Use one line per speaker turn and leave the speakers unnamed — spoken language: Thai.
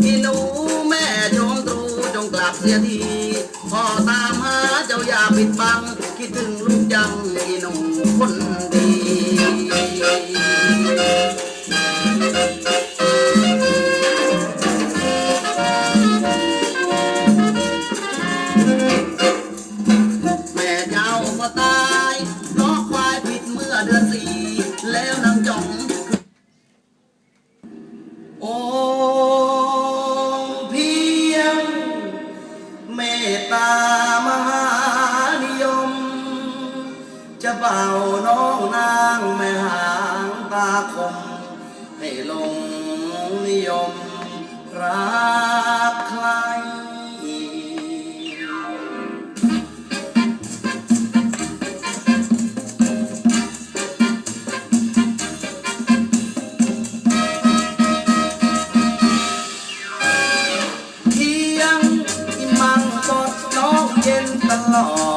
อีหนูแม่ชมตรูจงกลับเสียทีพ่อตามหาเจ้าอย่าปิดบัง คิดถึงลูกยังอีหนูคนดีแม่เจ้าก็ตายเพราะควายผิดเมื่อเดือนสี่ ตามหานิยม จะเป่าน้องนางแม่หางตาคม ให้ลงนิยมรัก ตลอด